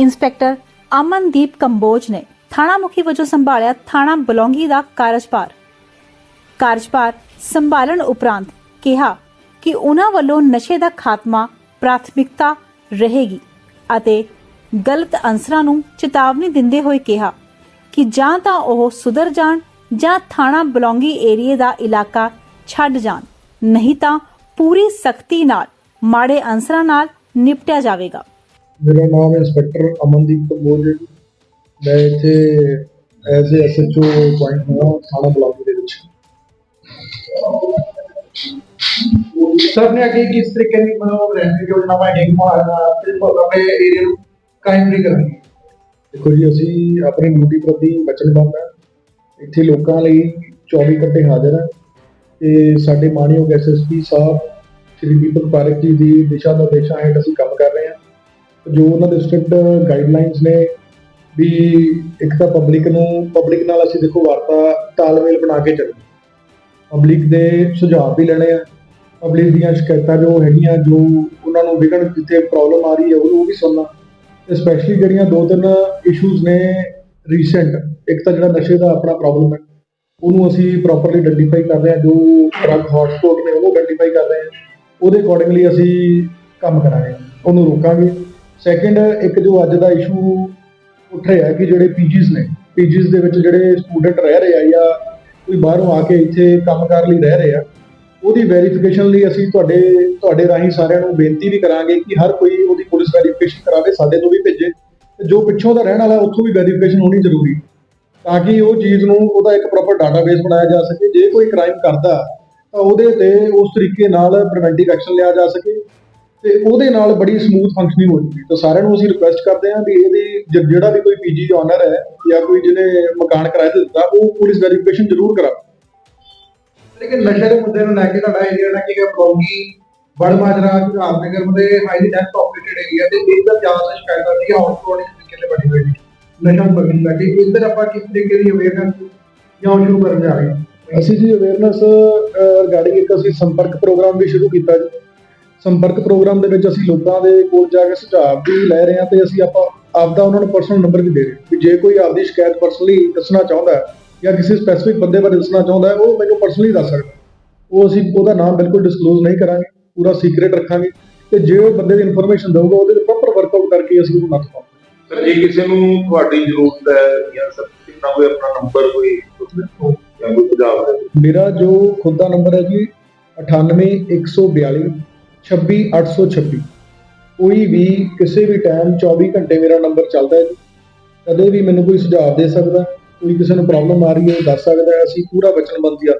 Inspector Amandeep Kamboj ਨੇ ਥਾਣਾ ਮੁਖੀ ਵਜੋਂ ਸੰਭਾਲਿਆ ਥਾਣਾ ਬਲੌਂਗੀ ਦਾ ਕਾਰਜਭਾਰ। ਕਾਰਜਭਾਰ ਸੰਭਾਲਣ ਉਪਰੰਤ ਕਿਹਾ ਕਿ ਉਹਨਾਂ ਵੱਲੋਂ ਨਸ਼ੇ ਦਾ ਖਾਤਮਾ ਪ੍ਰਾਥਮਿਕਤਾ ਰਹੇਗੀ ਅਤੇ ਗਲਤ ਅਨਸਰਾਂ ਨੂੰ ਚੇਤਾਵਨੀ ਦਿੰਦੇ ਹੋਏ ਕਿਹਾ ਕਿ ਜਾਂ ਤਾਂ ਉਹ ਸੁਧਰ ਜਾਣ ਜਾਂ ਥਾਣਾ ਬਲੌਂਗੀ ਏਰੀਏ ਦਾ ਇਲਾਕਾ ਛੱਡ ਜਾਣ, ਨਹੀਂ ਤਾਂ ਪੂਰੀ ਸਖਤੀ ਨਾਲ ਮਾੜੇ ਅਨਸਰਾਂ ਨਾਲ ਨਿਪਟਿਆ ਜਾਵੇਗਾ। ਮੇਰਾ ਨਾਮ ਇੰਸਪੈਕਟਰ ਅਮਨਦੀਪ ਹੈ ਜੀ। ਮੈਂ ਇੱਥੇ ਐਜ਼ ਏ ਐਸਐਚਓ ਪੁਆਇੰਟ ਹਾਂ ਥਾਣਾ ਬਲਾਕ ਦੇ ਵਿੱਚ। ਸਰ ਨੇ ਅੱਗੇ ਕਿਸ ਤਰੀਕੇ ਦੀ ਮਤਲਬ ਰਹਿੰਦੀ ਯੋਜਨਾ ਬਣਾਈ ਮਾਰਨਾ ਤੇ ਆਪਣੇ ਏਰੀਆ ਨੂੰ ਕਾਇਮ ਨਹੀਂ ਕਰਨੀ ਦੇਖੋ ਜੀ ਅਸੀਂ ਆਪਣੀ ਡਿਊਟੀ ਪ੍ਰਤੀ ਵਚਨਬੱਧ ਹਾਂ। ਇੱਥੇ ਲੋਕਾਂ ਲਈ 24 ਘੰਟੇ ਹਾਜ਼ਰ ਹਾਂ। ਤੇ ਸਾਡੇ ਮਾਨਯੋਗ ਐਸਐਸਪੀ ਸਾਹਿਬ ਸ਼੍ਰੀ ਦੀਪਕ ਪਾਰਕ ਜੀ ਦੀ ਦਿਸ਼ਾ ਨਿਰਦੇਸ਼ਾਂ ਹੇਠ ਅਸੀਂ ਕੰਮ ਕਰ ਰਹੇ ਹਾਂ। ਜੋ ਉਹਨਾਂ ਦੇ ਸਟ੍ਰਿਕਟ ਗਾਈਡਲਾਈਨਸ ਨੇ ਵੀ ਇੱਕ ਤਾਂ ਪਬਲਿਕ ਨੂੰ ਪਬਲਿਕ ਨਾਲ ਅਸੀਂ ਦੇਖੋ ਵਾਰਤਾ ਤਾਲਮੇਲ ਬਣਾ ਕੇ ਚੱਲਣਾ। ਪਬਲਿਕ ਦੇ ਸੁਝਾਅ ਵੀ ਲੈਣੇ ਆ। ਪਬਲਿਕ ਦੀਆਂ ਸ਼ਿਕਾਇਤਾਂ ਜੋ ਹੈਗੀਆਂ, ਜੋ ਉਹਨਾਂ ਨੂੰ ਵਿਗੜ ਜਿੱਥੇ ਪ੍ਰੋਬਲਮ ਆ ਰਹੀ ਹੈ, ਉਹ ਉਹ ਵੀ ਸੁਣਨਾ। ਸਪੈਸ਼ਲੀ ਜਿਹੜੀਆਂ ਦੋ ਤਿੰਨ ਇਸ਼ੂਜ਼ ਨੇ ਰੀਸੈਂਟ ਇੱਕ ਤਾਂ ਜਿਹੜਾ ਨਸ਼ੇ ਦਾ ਆਪਣਾ ਪ੍ਰੋਬਲਮ ਹੈ, ਉਹਨੂੰ ਅਸੀਂ ਪ੍ਰੋਪਰਲੀ ਆਇਡੈਂਟੀਫਾਈ ਕਰ ਰਹੇ ਹਾਂ, ਜੋ ਡਰਗ ਹੌਟਸਪੌਟ ਨੇ, ਉਹਨੂੰ ਆਇਡੈਂਟੀਫਾਈ ਕਰ ਰਹੇ ਹਾਂ। ਉਹਦੇ ਅਕੋਰਡਿੰਗਲੀ ਅਸੀਂ ਕੰਮ ਕਰਾਂਗੇ, ਉਹਨੂੰ ਰੋਕਾਂਗੇ। ਸੈਕੰਡ ਇੱਕ ਜੋ ਅੱਜ ਦਾ ਇਸ਼ੂ ਉੱਠ ਰਿਹਾ ਕਿ ਜਿਹੜੇ ਪੀਜੀਜ਼ ਨੇ ਪੀਜੀਜ਼ ਦੇ ਵਿੱਚ ਜਿਹੜੇ ਸਟੂਡੈਂਟ ਰਹਿ ਰਹੇ ਆ ਜਾਂ ਕੋਈ ਬਾਹਰੋਂ ਆ ਕੇ ਇੱਥੇ ਕੰਮ ਕੰਮਕਾਰ ਲਈ ਰਹਿ ਰਹੇ ਆ, ਉਹਦੀ ਵੈਰੀਫਿਕੇਸ਼ਨ ਲਈ ਅਸੀਂ ਤੁਹਾਡੇ ਤੁਹਾਡੇ ਰਾਹੀਂ ਸਾਰਿਆਂ ਨੂੰ ਬੇਨਤੀ ਵੀ ਕਰਾਂਗੇ ਕਿ ਹਰ ਕੋਈ ਉਹਦੀ ਪੁਲਿਸ ਵੈਰੀਫਿਕੇਸ਼ਨ ਕਰਾਵੇ, ਸਾਡੇ ਤੋਂ ਵੀ ਭੇਜੇ, ਤੇ ਜੋ ਪਿੱਛੋਂ ਦਾ ਰਹਿਣ ਵਾਲਾ ਉੱਥੋਂ ਵੀ ਵੈਰੀਫਿਕੇਸ਼ਨ ਹੋਣੀ ਜ਼ਰੂਰੀ ਤਾਂ ਕਿ ਉਹ ਚੀਜ਼ ਨੂੰ, ਉਹਦਾ ਇੱਕ ਪ੍ਰੋਪਰ ਡਾਟਾਬੇਸ ਬਣਾਇਆ ਜਾ ਸਕੇ, ਜੇ ਕੋਈ ਕ੍ਰਾਈਮ ਕਰਦਾ ਤਾਂ ਉਹਦੇ ਤੇ ਉਸ ਤਰੀਕੇ ਨਾਲ ਪ੍ਰੀਵੈਂਟਿਵ ਐਕਸ਼ਨ ਲਿਆ ਜਾ ਸਕੇ ਤੇ ਉਹਦੇ ਨਾਲ ਬੜੀ ਸਮੂਥ ਫੰਕਸ਼ਨਿੰਗ ਹੋ ਜੂਗੀ ਤਾਂ ਸਾਰਿਆਂ ਨੂੰ ਅਸੀਂ ਰਿਕੁਐਸਟ ਕਰਦੇ ਹਾਂ ਵੀ ਇਹਦੀ ਜ- ਜਿਹੜਾ ਵੀ ਕੋਈ ਪੀਜੀ ਓਨਰ ਹੈ ਜਾਂ ਕੋਈ ਜਿਹਨੇ ਮਕਾਨ ਕਿਰਾਏ ਤੇ ਦਿੱਤਾ ਉਹ ਪੁਲਿਸ ਵੈਰੀਫਿਕੇਸ਼ਨ ਜ਼ਰੂਰ ਕਰਾਵੇ। ਲੇਕਿਨ ਨਸ਼ੇ ਦੇ ਮੁੱਦੇ ਨੂੰ ਲੈ ਕੇ ਤੁਹਾਡਾ ਏਰੀਆ ਨਾ ਕਿ ਬਲੌਗੀ ਬੜ ਮਾਜਰਾ ਝਾਰ ਨਗਰ ਦੇ ਹਾਈਲੀ ਡੈਂਸ ਪੋਪੂਲੇਟਡ ਏਰੀਆ ਤੇ ਇੱਧਰ ਜ਼ਿਆਦਾ ਸ਼ਿਕਾਇਤਾਂ ਦੀ ਆਊਟਰੋਡ ਤਰੀਕੇ ਤੇ ਬਣੀ ਹੋਈ ਹੈ ਨਸ਼ਾ ਮੁਕੱਦਮੇ ਲੈ ਕੇ ਇੱਧਰ ਆਪਾਂ ਕਿਸ ਤਰੀਕੇ ਦੀ ਅਵੇਅਰਨੈਸ ਜਾਂ ਸ਼ੁਰੂ ਕਰਨ ਜਾ ਰਹੇ ਹਾਂ? ਅਸੀਂ ਜੀ ਅਵੇਅਰਨੈਸ ਰਿਗਾਰਡਿੰਗ ਇੱਕ ਅਸੀਂ ਸੰਪਰਕ ਪ੍ਰੋਗਰਾਮ ਵੀ ਸ਼ੁਰੂ ਕੀਤਾ ਜੀ। ਸੰਪਰਕ ਪ੍ਰੋਗਰਾਮ ਦੇ ਵਿੱਚ ਅਸੀਂ ਲੋਕਾਂ ਦੇ ਕੋਲ ਜਾ ਕੇ ਸੁਝਾਅ ਵੀ ਲੈ ਰਹੇ ਹਾਂ ਤੇ ਅਸੀਂ ਆਪਾਂ ਆਪਦਾ ਉਹਨਾਂ ਨੂੰ ਪਰਸਨਲ ਨੰਬਰ ਵੀ ਦੇ ਰਹੇ ਹਾਂ। ਵੀ ਜੇ ਕੋਈ ਆਪਦੀ ਸ਼ਿਕਾਇਤ ਪਰਸਨਲੀ ਦੱਸਣਾ ਚਾਹੁੰਦਾ ਹੈ ਜਾਂ ਕਿਸੇ ਸਪੈਸੀਫਿਕ ਬੰਦੇ ਬਾਰੇ ਦੱਸਣਾ ਚਾਹੁੰਦਾ ਹੈ ਉਹ ਮੈਨੂੰ ਪਰਸਨਲੀ ਦੱਸ ਸਕਦਾ ਉਹ ਅਸੀਂ ਉਹਦਾ ਨਾਮ ਬਿਲਕੁਲ ਡਿਸਕਲੋਜ਼ ਨਹੀਂ ਕਰਾਂਗੇ ਪੂਰਾ ਸੀਕ੍ਰੀਟ ਰੱਖਾਂਗੇ ਤੇ ਜੇ ਉਹ ਬੰਦੇ ਦੀ ਇਨਫੋਰਮੇਸ਼ਨ ਦੇਊਗਾ ਉਹਦੇ ਤੇ ਪ੍ਰੋਪਰ ਵਰਕਆਊਟ ਕਰਕੇ ਅਸੀਂ ਉਹਨੂੰ ਨੱਥ ਪਾਵਾਂਗੇ। ਸਰ ਜੇ ਕਿਸੇ ਨੂੰ ਤੁਹਾਡੀ ਜ਼ਰੂਰਤ ਹੈ ਜਾਂ ਸਰ ਕਿੰਨਾ ਕੋਈ ਆਪਣਾ ਨੰਬਰ ਕੋਈ ਜਾਂ ਕੋਈ ਸੁਝਾਅ ਮੇਰਾ ਜੋ ਖੁਦ ਦਾ ਨੰਬਰ ਹੈ ਜੀ 98142 26826 ਕੋਈ ਵੀ ਕਿਸੇ ਵੀ ਟਾਈਮ 24 ਘੰਟੇ ਮੇਰਾ ਨੰਬਰ ਚੱਲਦਾ ਹੈ ਕਦੇ ਵੀ ਮੈਨੂੰ ਕੋਈ ਸੁਝਾਅ ਦੇ ਸਕਦਾ ਕੋਈ ਕਿਸੇ ਨੂੰ ਪ੍ਰੋਬਲਮ ਆ ਰਹੀ ਹੈ ਦੱਸ ਸਕਦਾ ਹੈ, ਅਸੀਂ ਪੂਰਾ ਵਚਨਬੰਦੀ ਆ